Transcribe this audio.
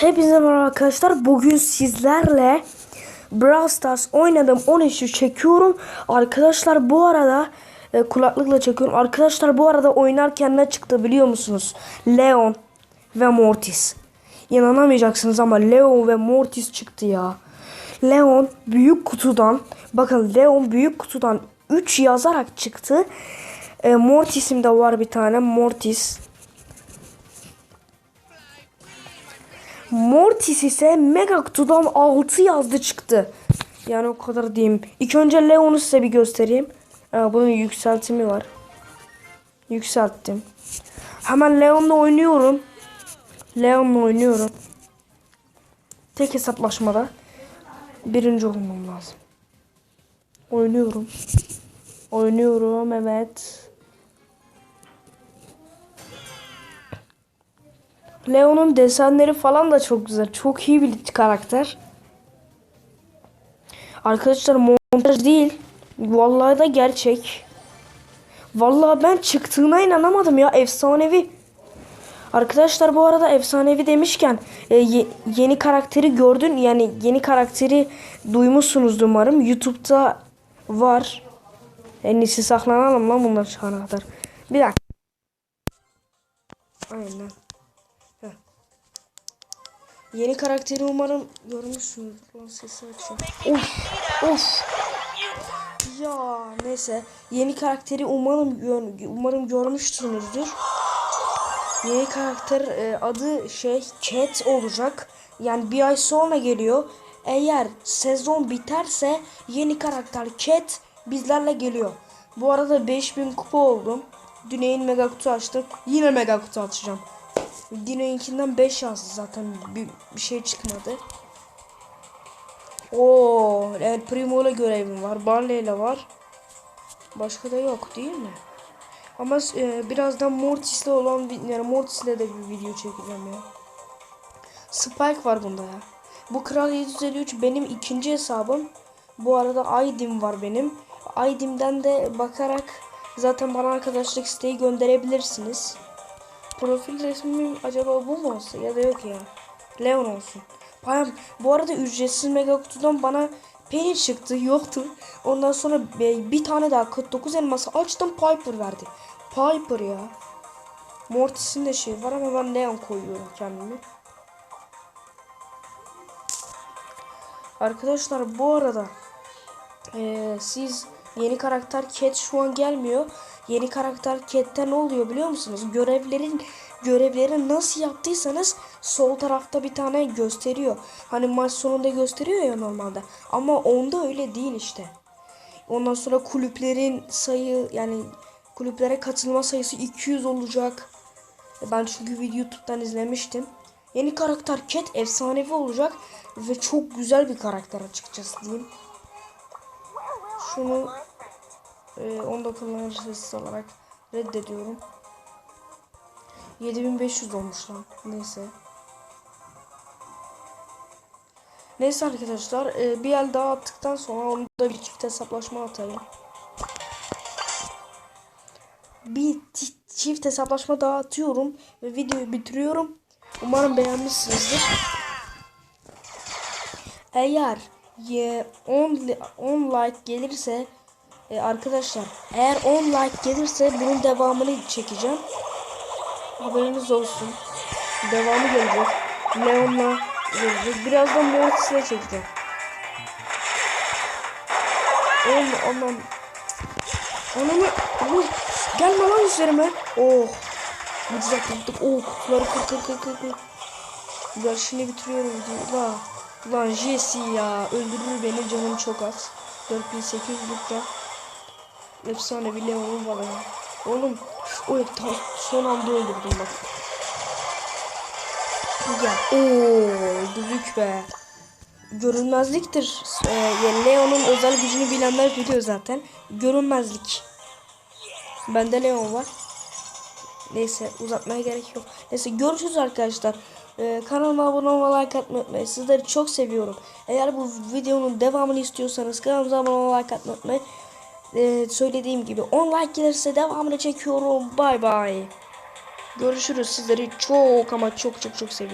Hepinize merhaba arkadaşlar. Bugün sizlerle Brawl Stars oynadım. 13'ü çekiyorum. Arkadaşlar bu arada e, kulaklıkla çekiyorum. Arkadaşlar bu arada oynarken ne çıktı biliyor musunuz? Leon ve Mortis. İnanamayacaksınız ama Leon ve Mortis çıktı ya. Leon büyük kutudan bakın Leon büyük kutudan 3 yazarak çıktı. E, Mortis'im de var bir tane. Mortis. Mortis ise Mega Kutu'dan 6 yazdı çıktı. Yani o kadar diyeyim. İlk önce Leon'u size bir göstereyim. Aa, bunun yükseltimi var. Yükselttim. Hemen Leon'la oynuyorum. Leon'la oynuyorum. Tek hesaplaşmada. Birinci olmam lazım. Oynuyorum. Oynuyorum evet. Leon'un desenleri falan da çok güzel. Çok iyi bir karakter. Arkadaşlar montaj değil. Vallahi da gerçek. Vallahi ben çıktığına inanamadım ya. Efsanevi. Arkadaşlar bu arada efsanevi demişken e, ye- yeni karakteri gördün yani yeni karakteri duymuşsunuzdur umarım. YouTube'da var. En saklanalım lan bunlar çıkana kadar. Bir dakika. Aynen. Yeni karakteri umarım görmüşsünüzdür. Lan sesi açayım. Of of. Ya neyse. Yeni karakteri umarım umarım görmüşsünüzdür. Yeni karakter e, adı şey Cat olacak. Yani bir ay sonra geliyor. Eğer sezon biterse yeni karakter Cat bizlerle geliyor. Bu arada 5000 kupa oldum. Düney'in mega kutu açtım. Yine mega kutu açacağım. Dino'nunkinden 5 yazdı zaten bir, bir şey çıkmadı. Oo, El Primo'la görevim var. Barley ile var. Başka da yok değil mi? Ama e, birazdan Mortis'le olan yani Mortis'le de bir video çekeceğim ya. Spike var bunda ya. Bu Kral 753 benim ikinci hesabım. Bu arada Aydim var benim. Aydim'den de bakarak zaten bana arkadaşlık isteği gönderebilirsiniz. Profil resmim acaba bu mu olsa ya da yok ya. Leon olsun. Payam, bu arada ücretsiz mega kutudan bana Penny çıktı yoktu. Ondan sonra bir tane daha 49 elması açtım Piper verdi. Piper ya. Mortis'in de şey var ama ben Leon koyuyorum kendimi. Arkadaşlar bu arada eee, siz yeni karakter Cat şu an gelmiyor. Yeni karakter Cat'te ne oluyor biliyor musunuz? Görevlerin görevleri nasıl yaptıysanız sol tarafta bir tane gösteriyor. Hani maç sonunda gösteriyor ya normalde. Ama onda öyle değil işte. Ondan sonra kulüplerin sayı yani kulüplere katılma sayısı 200 olacak. Ben çünkü YouTube'dan izlemiştim. Yeni karakter Cat efsanevi olacak ve çok güzel bir karakter açıkçası diyeyim. Şunu e, onda kullanıcı sessiz olarak reddediyorum. 7500 olmuş lan. Neyse. Neyse arkadaşlar e, bir el daha attıktan sonra onu da bir çift hesaplaşma atayım. Bir çift hesaplaşma daha atıyorum ve videoyu bitiriyorum. Umarım beğenmişsinizdir. Eğer ye 10 li- 10 like gelirse e, arkadaşlar eğer 10 like gelirse bunun devamını çekeceğim. Haberiniz olsun. Devamı gelecek. Leon'la gelecek. Birazdan Mortis'le çekeceğim. Oğlum aman. Anamı. Oh, gelme lan üzerime. Oh. Güzel yaptık. Oh kutuları kır kır kır kır kır. Ya şimdi bitiriyorum videoyu. La. Lan Jesse ya. Öldürür beni canım çok az. 4800 lütfen. Efsane bir Leon'um var ya. Oğlum. O ta son anda öldürdüm bak. Gel. Oo, öldürdük be. Görünmezliktir. Ee, yani Leon'un özel gücünü bilenler biliyor zaten. Görünmezlik. Bende Leon var. Neyse uzatmaya gerek yok. Neyse görüşürüz arkadaşlar. Ee, kanalıma abone olmayı like atmayı unutmayın. Sizleri çok seviyorum. Eğer bu videonun devamını istiyorsanız kanalımıza abone olmayı like atmayı unutmayın. Ee, söylediğim gibi 10 like gelirse devamını çekiyorum. Bay bay. Görüşürüz. Sizleri çok ama çok çok çok seviyorum.